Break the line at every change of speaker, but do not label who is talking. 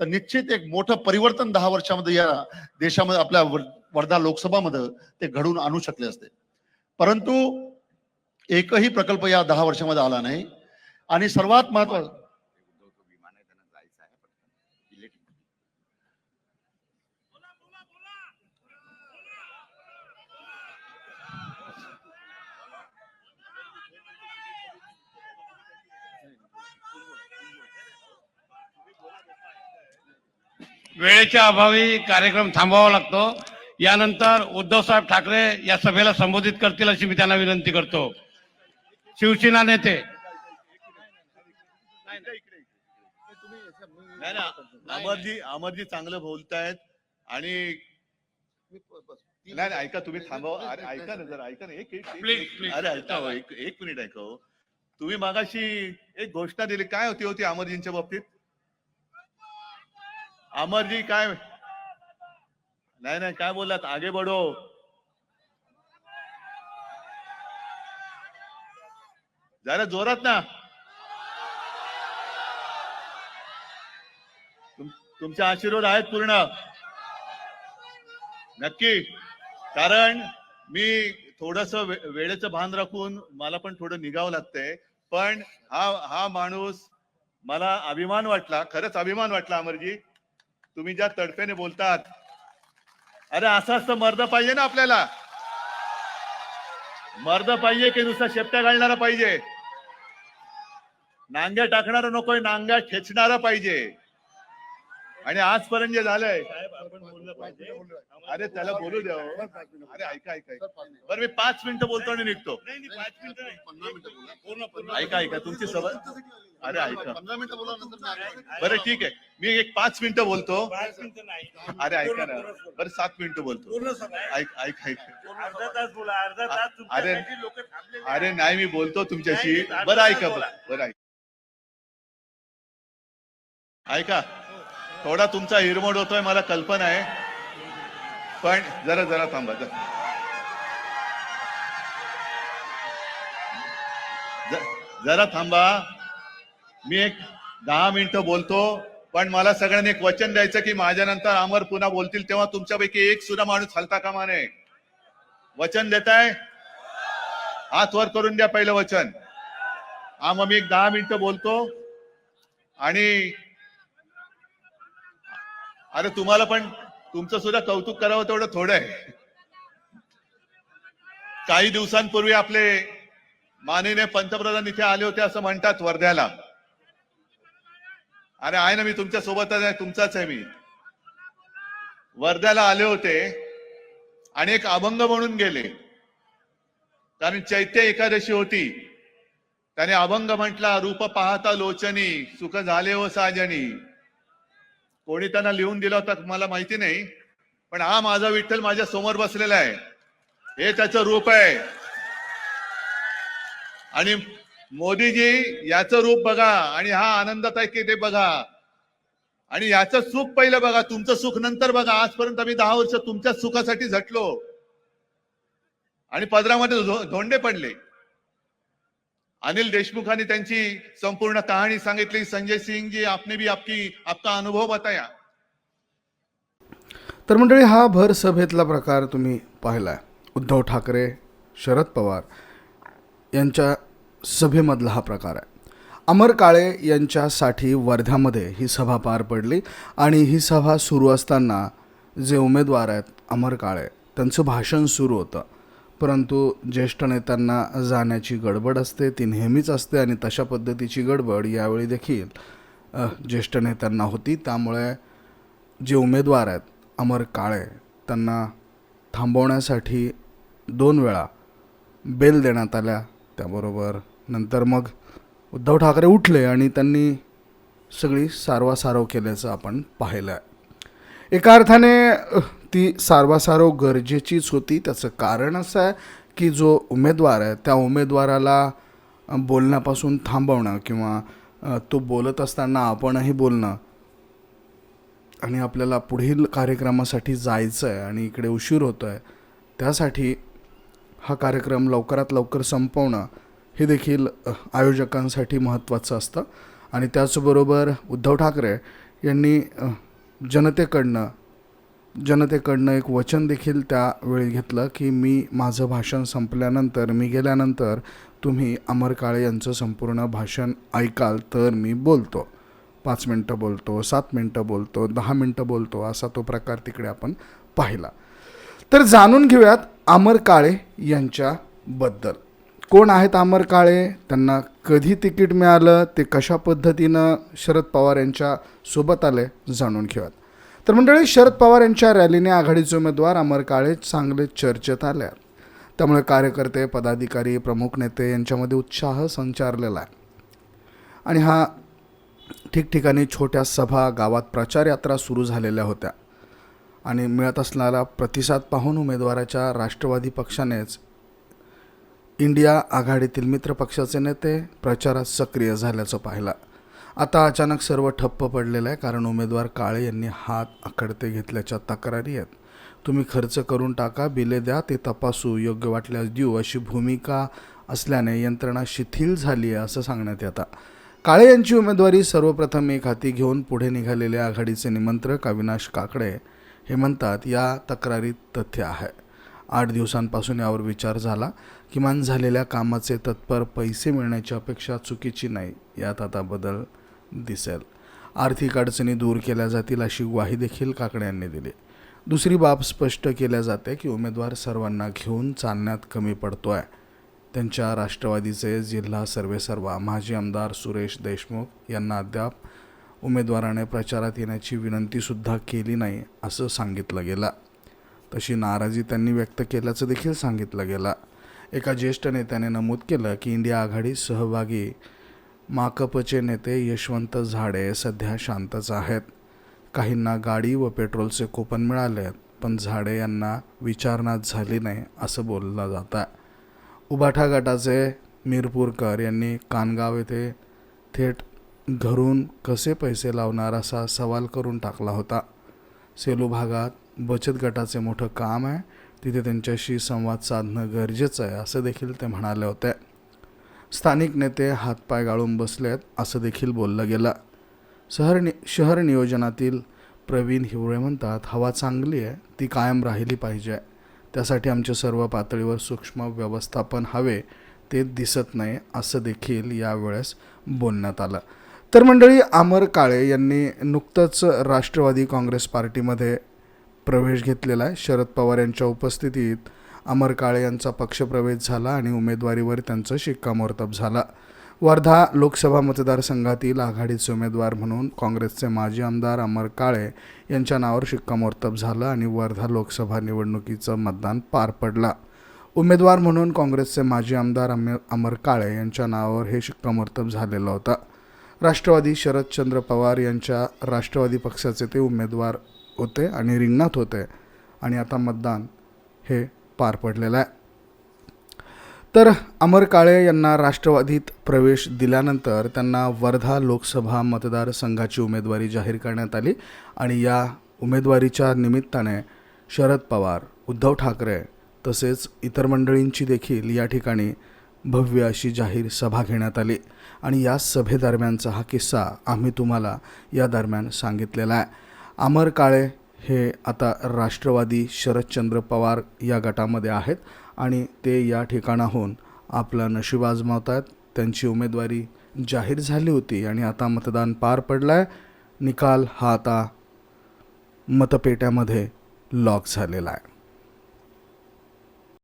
तर निश्चित एक मोठं परिवर्तन दहा वर्षामध्ये या देशामध्ये आपल्या वर्धा लोकसभामध्ये ते घडून आणू शकले असते. परंतु एकही प्रकल्प या दहा वर्षामध्ये आला नाही. आणि सर्वात महत्वाचं
वेळेच्या अभावी कार्यक्रम थांबवावा लागतो. यानंतर उद्धव साहेब ठाकरे या सभेला संबोधित करतील अशी मी त्यांना विनंती करतो. शिवसेना नेते.
अमरजी अमरजी चांगलं बोलतायत आणि नाही नाही, ऐका तुम्ही थांबवा. अरे ऐका ना जरा ऐका ना. एक. अरे ऐका हो, एक मिनिट ऐका हो. तुम्ही मागाशी एक घोषणा दिली. काय होती होती अमरजींच्या बाबतीत? अमरजी काय? नाही नाही काय बोललात? आगे बढो. जरा जोरात ना. तुम- तुमचे आशीर्वाद आहेत पूर्ण. नक्की. कारण मी थोडस वेळेचं भान राखून मला पण थोडं निघावं लागतंय. पण हा हा माणूस मला अभिमान वाटला खरंच अभिमान वाटला अमरजी. तुम्ही ज्या तडफेने बोलतात अरे असं असतं मर्द पाहिजे ना आपल्याला? मर्द पाहिजे की नुसता शेपट्या घालणारा पाहिजे? नांग्या टाकणारा नकोय नांग्या ठेचणारा पाहिजे. आणि आजपर्यंत जे झालंय अरे त्याला बोलू द्या हो. अरे ऐका ऐका. बरं मी पाच मिनिटं बोलतो आणि निघतो. ऐका ऐका तुमची सवय अरे ऐका. बरं ठीक आहे. मी एक पाच मिनिटं बोलतो. अरे ऐका ना. बरं सात मिनिटं बोलतो. ऐक ऐक ऐक.
अर्धा तास बोला अर्धा तास
अरे अरे नाही मी बोलतो तुमच्याशी. बरं ऐका
बोला.
बरं ऐका. ऐका. थोडा तुमचा हिरमोड होतोय मला कल्पना आहे. पण जरा जरा थांबा जरा. ज- जरा थांबा. मी एक दहा मिनिटं बोलतो पण मला सगळ्यांनी एक वचन द्यायचं की माझ्यानंतर अमर पुन्हा बोलतील तेव्हा तुमच्यापैकी एक सुद्धा माणूस हलता कामा नये. वचन देताय? हात वर करून द्या पहिलं वचन. हा मग मी एक दहा मिनिटं बोलतो. आणि अरे तुम्हाला पण तुमचं सुद्धा कौतुक करावं तेवढं थोडं आहे. काही दिवसांपूर्वी आपले माननीय पंतप्रधान इथे आले होते असं म्हणतात वर्ध्याला. अरे आहे ना मी तुमच्या सोबतच आहे तुमचाच आहे मी. वर्ध्याला आले होते आणि एक अभंग म्हणून गेले. कारण चैत्य एकादशी होती. त्याने अभंग म्हटला रूप पाहता लोचनी सुख झाले व साजनी. कोणी त्यांना लिहून दिला होता मला माहिती नाही पण हा माझा विठ्ठल माझ्यासमोर बसलेला आहे. हे त्याचं रूप आहे. आणि मोदीजी याचं रूप बघा आणि हा आनंदात आहे की ते बघा. आणि याचं सुख पहिलं बघा तुमचं सुख नंतर बघा. आजपर्यंत आम्ही दहा वर्ष तुमच्या सुखासाठी झटलो. आणि पदरामध्ये धोंडे पडले. अनिल देशमुखांनी त्यांची संपूर्ण कहाणी सांगितली. संजय सिंग जी आपने भी आपकी आपका अनुभव बताया.
तर मंडळी हा भर सभेतला प्रकार तुम्ही पाहिला उद्धव ठाकरे शरद पवार यांच्या सभेमधला हा प्रकार आहे. अमर काळे यांच्यासाठी वर्ध्यामध्ये ही सभा पार पडली आणि ही सभा सुरू असताना जे उमेदवार आहेत अमर काळे त्यांचं भाषण सुरू होतं. परंतु ज्येष्ठ नेत्यांना जाण्याची गडबड असते ती नेहमीच असते आणि तशा पद्धतीची गडबड यावेळी देखील ज्येष्ठ नेत्यांना होती. त्यामुळे जे उमेदवार आहेत अमर काळे त्यांना थांबवण्यासाठी दोन वेळा बेल देण्यात आल्या. त्याबरोबर नंतर मग उद्धव ठाकरे उठले आणि त्यांनी सगळी सारवासारव केल्याचं आपण पाहिलं आहे एका अर्थाने ती सारवासारव गरजेचीच होती. त्याचं कारण असं आहे की जो उमेदवार आहे त्या उमेदवाराला बोलण्यापासून थांबवणं किंवा तो बोलत असताना आपणही बोलणं आणि आपल्याला पुढील कार्यक्रमासाठी जायचं आहे आणि इकडे उशीर होतो आहे त्यासाठी हा कार्यक्रम लवकरात लवकर संपवणं हे देखील आयोजकांसाठी महत्त्वाचं असतं. आणि त्याचबरोबर उद्धव ठाकरे यांनी जनतेकडनं जनतेकडनं एक वचन देखील त्यावेळी घेतलं की मी माझं भाषण संपल्यानंतर मी गेल्यानंतर तुम्ही अमर काळे यांचं संपूर्ण भाषण ऐकाल तर मी बोलतो. पाच मिनटं बोलतो सात मिनटं बोलतो दहा मिनटं बोलतो असा तो प्रकार तिकडे आपण पाहिला. तर जाणून घेऊयात अमर काळे यांच्याबद्दल. कोण आहेत अमर काळे? त्यांना कधी तिकीट मिळालं? ते कशा पद्धतीनं शरद पवार यांच्या सोबत आले? जाणून घेऊयात. तर मंडळी शरद पवार यांच्या रॅलीने आघाडीचे उमेदवार अमर काळे चांगले चर्चेत आले त्यामुळे कार्यकर्ते पदाधिकारी प्रमुख नेते यांच्यामध्ये उत्साह संचारलेला आहे. आणि हा ठिकठिकाणी छोट्या सभा गावात प्रचार यात्रा सुरू झालेल्या होत्या. आणि मिळत असणारा प्रतिसाद पाहून उमेदवाराच्या राष्ट्रवादी पक्षानेच इंडिया आघाडीतील मित्र पक्षाचे नेते प्रचारात सक्रिय झाल्याचं पाहिलं. आता अचानक सर्व ठप्प पडलेलं आहे कारण उमेदवार काळे यांनी हात आकडते घेतल्याच्या तक्रारी आहेत. तुम्ही खर्च करून टाका बिले द्या ते तपासू योग्य वाटल्यास देऊ अशी भूमिका असल्याने यंत्रणा शिथिल झाली आहे असं सांगण्यात येतं. काळे यांची उमेदवारी सर्वप्रथम एक हाती घेऊन पुढे निघालेले आघाडीचे निमंत्रक अविनाश काकडे हे म्हणतात या तक्रारीत तथ्य आहे. आठ दिवसांपासून यावर विचार झाला. किमान झालेल्या कामाचे तत्पर पैसे मिळण्याची अपेक्षा चुकीची नाही. यात आता बदल दिसेल. आर्थिक अडचणी दूर केल्या जातील अशी ग्वाही देखील काकडे यांनी दिली. दुसरी बाब स्पष्ट केल्या जाते की उमेदवार सर्वांना घेऊन चालण्यात कमी पडतो आहे त्यांच्या राष्ट्रवादीचे जिल्हा सर्वेसर्वा माजी आमदार सुरेश देशमुख यांना अद्याप उमेदवाराने प्रचारात येण्याची विनंतीसुद्धा केली नाही असं सांगितलं गेलं. तशी नाराजी त्यांनी व्यक्त केल्याचं देखील सांगितलं गेलं. एका ज्येष्ठ नेत्याने नमूद केलं की इंडिया आघाडी सहभागी माकपचे नेते यशवंत झाडे सध्या शांतच आहेत. काहींना गाडी व पेट्रोलचे कुपन मिळाले आहेत पण झाडे यांना विचारणाच झाली नाही असं बोललं जातं उबाठा गटाचे मिरपूरकर यांनी कानगाव येथे थेट घरून कसे पैसे लावणार असा सवाल करून टाकला होता. सेलू भागात बचत गटाचे मोठं काम आहे तिथे त्यांच्याशी संवाद साधणं गरजेचं आहे असं देखील ते म्हणाले होते. स्थानिक नेते हातपाय गाळून बसले आहेत असं देखील बोललं गेलं. शहर नि शहर नियोजनातील प्रवीण हिवळे म्हणतात हवा चांगली आहे ती कायम राहिली पाहिजे. त्यासाठी आमच्या सर्व पातळीवर सूक्ष्म व्यवस्थापन हवे ते दिसत नाही असं देखील यावेळेस बोलण्यात आलं. तर मंडळी अमर काळे यांनी नुकतंच राष्ट्रवादी काँग्रेस पार्टीमध्ये प्रवेश घेतलेला आहे. शरद पवार यांच्या उपस्थितीत अमर काळे यांचा पक्षप्रवेश झाला आणि उमेदवारीवर त्यांचं शिक्कामोर्तब झाला. वर्धा लोकसभा मतदारसंघातील आघाडीचे उमेदवार म्हणून काँग्रेसचे माजी आमदार अमर काळे यांच्या नावावर शिक्कामोर्तब झालं आणि वर्धा लोकसभा निवडणुकीचं मतदान पार पडला. उमेदवार म्हणून काँग्रेसचे माजी आमदार अमे अमर काळे यांच्या नावावर हे शिक्कामोर्तब झालेलं होतं. राष्ट्रवादी शरदचंद्र पवार यांच्या राष्ट्रवादी पक्षाचे ते उमेदवार होते आणि रिंगणात होते. आणि आता मतदान हे पार पडलेला आहे. तर अमर काळे यांना राष्ट्रवादीत प्रवेश दिल्यानंतर त्यांना वर्धा लोकसभा मतदारसंघाची उमेदवारी जाहीर करण्यात आली आणि या उमेदवारीच्या निमित्ताने शरद पवार उद्धव ठाकरे तसेच इतर मंडळींची देखील या ठिकाणी भव्य अशी जाहीर सभा घेण्यात आली. आणि या सभेदरम्यानचा हा किस्सा आम्ही तुम्हाला या दरम्यान सांगितलेला आहे. अमर काळे हे आता राष्ट्रवादी शरदचंद्र पवार या गटामध्ये आहेत आणि ते या ठिकाणाहून आपलं नशीब आजमावत आहेत त्यांची उमेदवारी जाहीर झाली होती आणि आता मतदान पार पडलं आहे निकाल हा आता मतपेट्यामध्ये लॉक झालेला आहे.